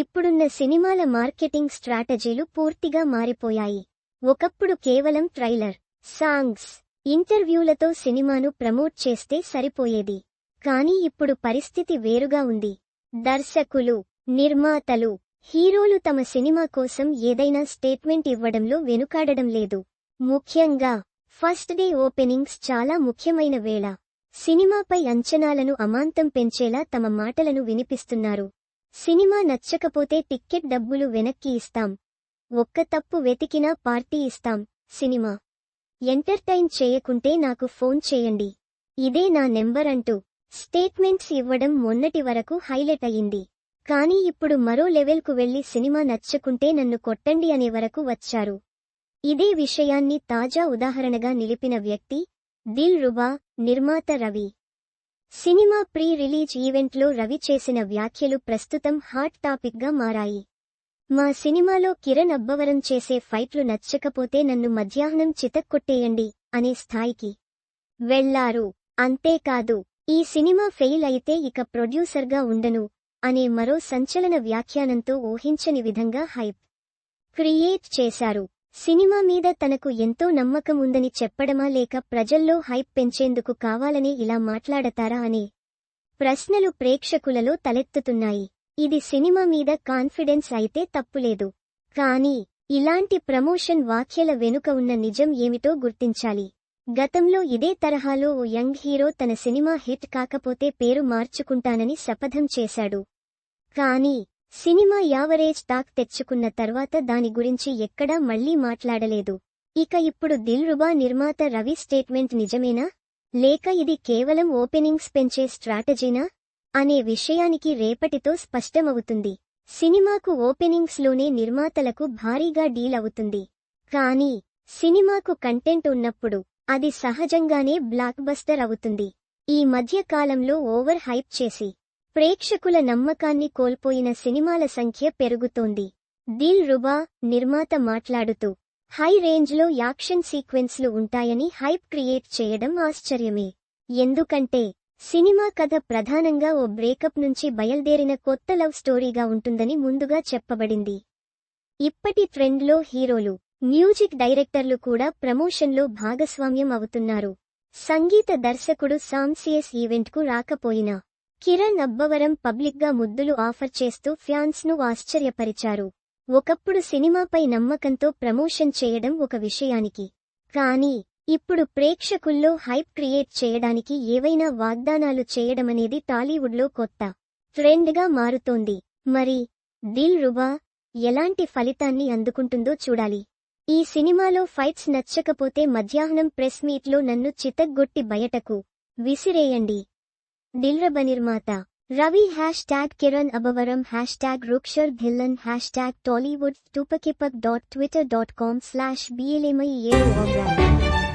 ఇప్పుడున్న సినిమాల మార్కెటింగ్ స్ట్రాటజీలు పూర్తిగా మారిపోయాయి. ఒకప్పుడు కేవలం ట్రైలర్ సాంగ్స్ ఇంటర్వ్యూలతో సినిమాను ప్రమోట్ చేస్తే సరిపోయేది. కానీ ఇప్పుడు పరిస్థితి వేరుగా ఉంది. దర్శకులు నిర్మాతలు హీరోలు తమ సినిమా కోసం ఏదైనా స్టేట్మెంట్ ఇవ్వడంలో వెనుకాడడం లేదు. ముఖ్యంగా ఫస్ట్ డే ఓపెనింగ్స్ చాలా ముఖ్యమైన వేళ. సినిమాపై అంచనాలను అమాంతం పెంచేలా తమ మాటలను వినిపిస్తున్నారు. సినిమా నచ్చకపోతే టిక్కెట్ డబ్బులు వెనక్కి ఇస్తాం. ఒక్క తప్పు వెతికినా పార్టీ ఇస్తాం సినిమా. ఎంటర్టైన్ చేయకుంటే నాకు ఫోన్ చేయండి. ఇదే నా నెంబర్ అంటూ స్టేట్మెంట్స్ ఇవ్వడం మొన్నటి వరకు హైలైట్ అయింది కానీ ఇప్పుడు మరో లెవెల్కు వెళ్ళి సినిమా నచ్చకుంటే నన్ను కొట్టండి అనే వరకు వచ్చారు. ఇదే విషయాన్ని తాజా ఉదాహరణగా నిలిపిన వ్యక్తి దిల్ రుబా నిర్మాత రవి. సినిమా ప్రీ రిలీజ్ ఈవెంట్లో రవి చేసిన వ్యాఖ్యలు ప్రస్తుతం హాట్ టాపిక్గా మారాయి. మా సినిమాలో కిరణ్ అబ్బవరం చేసే ఫైట్లు నచ్చకపోతే నన్ను మధ్యాహ్నం చితక్కొట్టేయండి అనే స్థాయికి. వెళ్ళారు అంతేకాదు ఈ సినిమా ఫెయిల్ అయితే ఇక ప్రొడ్యూసర్గా ఉండను అనే మరో సంచలన వ్యాఖ్యానంతో ఊహించని విధంగా హైప్ క్రియేట్ చేశారు. సినిమా మీద తనకు ఎంతో నమ్మకం ఉందని చెప్పడమా లేక ప్రజల్లో హైప్ పెంచేందుకు కావాలని ఇలా మాట్లాడతారా అనే ప్రశ్నలు ప్రేక్షకులలో తలెత్తుతున్నాయి. ఇది సినిమా మీద కాన్ఫిడెన్స్ అయితే తప్పులేదు. కానీ ఇలాంటి ప్రమోషన్ వాక్యల వెనుక ఉన్న నిజం ఏమిటో గుర్తించాలి. గతంలో ఇదే తరహాలో ఓ యంగ్ హీరో తన సినిమా హిట్ కాకపోతే పేరు మార్చుకుంటానని శపథం చేశాడు. కానీ సినిమా యావరేజ్ టాక్ తెచ్చుకున్న తర్వాత దాని గురించి ఎక్కడా మళ్ళీ మాట్లాడలేదు. ఇక ఇప్పుడు దిల్ రుబా నిర్మాత రవి స్టేట్మెంట్ నిజమేనా? లేక ఇది కేవలం ఓపెనింగ్స్ పెంచే స్ట్రాటజీనా? అనే విషయానికి రేపటితో స్పష్టమవుతుంది. సినిమాకు ఓపెనింగ్స్లోనే నిర్మాతలకు భారీగా డీల్ అవుతుంది. కానీ సినిమాకు కంటెంట్ ఉన్నప్పుడు అది సహజంగానే బ్లాక్ బస్టర్ అవుతుంది. ఈ మధ్య కాలంలో ఓవర్ హైప్ చేసి ప్రేక్షకుల నమ్మకాన్ని కోల్పోయిన సినిమాల సంఖ్య పెరుగుతోంది. దిల్ రుబా నిర్మాత మాట్లాడుతూ హై రేంజ్లో యాక్షన్ సీక్వెన్స్లు ఉంటాయని హైప్ క్రియేట్ చేయడం ఆశ్చర్యమే. ఎందుకంటే సినిమా కథ ప్రధానంగా ఓ బ్రేకప్ నుంచి బయల్దేరిన కొత్త లవ్ స్టోరీగా ఉంటుందని ముందుగా చెప్పబడింది. ఇప్పటి ట్రెండ్లో హీరోలు మ్యూజిక్ డైరెక్టర్లు కూడా ప్రమోషన్లో భాగస్వామ్యం అవుతున్నారు. సంగీత దర్శకుడు సామ్సియస్ ఈవెంట్కు రాకపోయినా కిరణ్ అబ్బవరం పబ్లిక్గా ముద్దులు ఆఫర్ చేస్తూ ఫ్యాన్స్ను ఆశ్చర్యపరిచారు. ఒకప్పుడు సినిమాపై నమ్మకంతో ప్రమోషన్ చేయడం ఒక విషయానికి. కానీ ఇప్పుడు ప్రేక్షకుల్లో హైప్ క్రియేట్ చేయడానికి ఏవైనా వాగ్దానాలు చేయడమనేది టాలీవుడ్లో కొత్త ట్రెండ్గా మారుతోంది. మరి దిల్ రుబా ఎలాంటి ఫలితాన్ని అందుకుంటుందో చూడాలి. ఈ సినిమాలో ఫైట్స్ నచ్చకపోతే మధ్యాహ్నం ప్రెస్ మీట్లో నన్ను చితగ్గొట్టి బయటకు విసిరేయండి. दिलरब निर्माता Ravi hashtag Kiran Abbavaram hashtag Rukshar Dhillon hashtag Tollywood टूपकिपक dot Twitter dot com slash B L M I ये